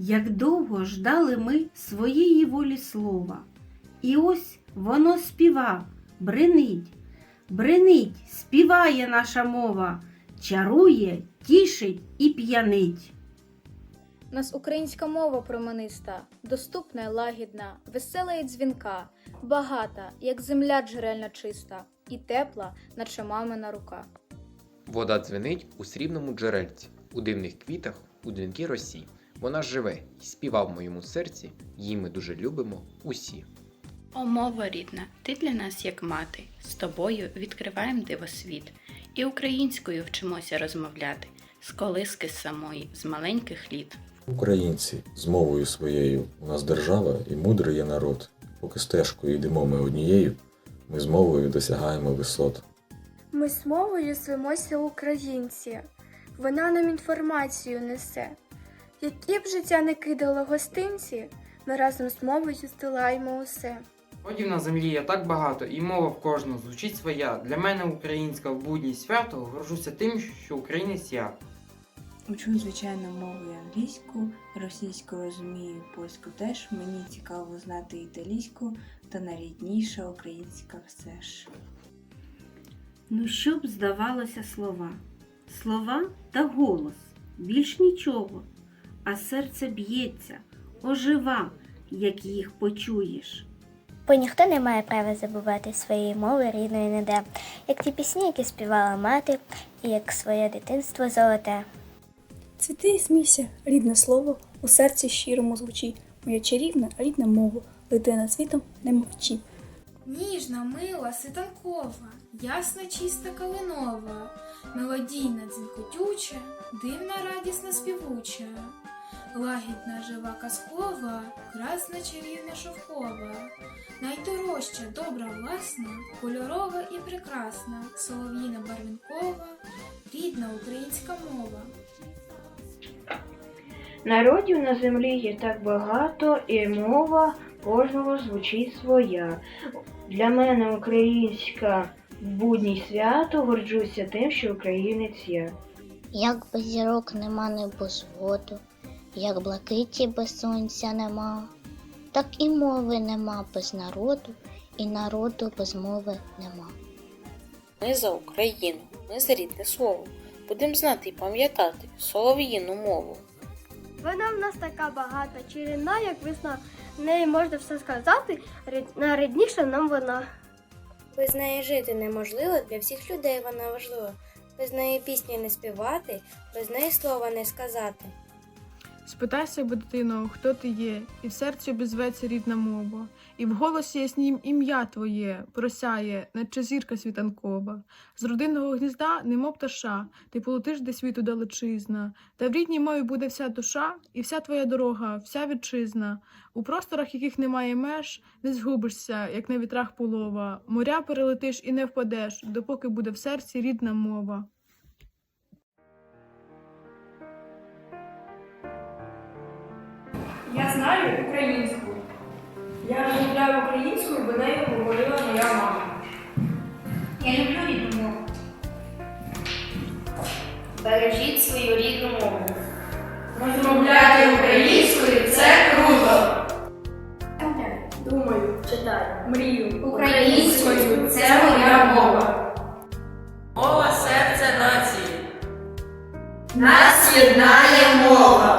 Як довго ждали ми своєї волі слова, і ось воно співа, бренить, бренить, співає наша мова, чарує, тішить і п'янить. Нас українська мова промениста, доступна й лагідна, весела і дзвінка, багата, як земля джерельна чиста, і тепла, наче мамина рука. Вода дзвенить у срібному джерельці, у дивних квітах, у дзвінкій росі. Вона живе і співа в моєму серці, її ми дуже любимо усі. О, мова рідна, ти для нас як мати, з тобою відкриваємо дивосвіт, і українською вчимося розмовляти, з колиски самої, з маленьких літ. Українці з мовою своєю у нас держава і мудрий є народ. Поки стежкою йдемо ми однією, ми з мовою досягаємо висот. Ми з мовою звемося українці. Вона нам інформацію несе. Які б життя не кидало гостинці, ми разом з мовою здолаємо усе. Родів на землі є так багато, і мова в кожного звучить своя. Для мене українська в будній свято горжуся тим, що українець я. Учу, звичайно, мову і англійську, російську розумію, польську теж. Мені цікаво знати італійську, та найрідніша українська все ж. Ну, що б здавалося слова? Слова та голос, більш нічого, а серце б'ється, ожива, як їх почуєш. Бо ніхто не має права забувати своєї мови рідної ніде, як ті пісні, які співала мати, і як своє дитинство золоте. Цвіти і смійся, рідне слово, у серці щирому звучить. Моя чарівна, рідна мова, лети над світом, не мовчи. Ніжна, мила, світанкова, ясна, чиста калинова, мелодійна, дзвінкотюча, дивна, радісна, співуча, лагідна, жива казкова, красна, чарівна, шовкова, найдорожча, добра, власна, кольорова і прекрасна, солов'їна барвінкова, рідна українська мова. Народів на землі є так багато, і мова кожного звучить своя. Для мене українська в будній свято горджуся тим, що українець я. Як без зірок нема небосводу, як блакиті без сонця нема, так і мови нема без народу, і народу без мови нема. Ми за Україну, ми за рідне слово. Будемо знати і пам'ятати солов'їну мову. Вона в нас така багата, чарівна, як весна. В неї можна все сказати, найрідніша нам вона. Без неї жити неможливо, для всіх людей вона важлива. Без неї пісні не співати, без неї слова не сказати. Спитай себе, дитино, хто ти є, і в серці обізветься рідна мова, і в голосі яснім ім'я твоє просяє, наче зірка світанкова. З родинного гнізда, немов пташа, ти полетиш де світу далечизна, та в рідній мові буде вся душа, і вся твоя дорога, вся вітчизна. У просторах, яких немає меж, не згубишся, як на вітрах полова. Моря перелетиш і не впадеш, допоки буде в серці рідна мова. Знаю українську. Я розмовляю українською, бо нею говорила моя мама. Я люблю рідну мову. Бережіть свою рідну мову. Розмовляти українською це круто. Думаю, читаю, мрію. Українською це моя мова. Мова серця нації. Нас єднає мова.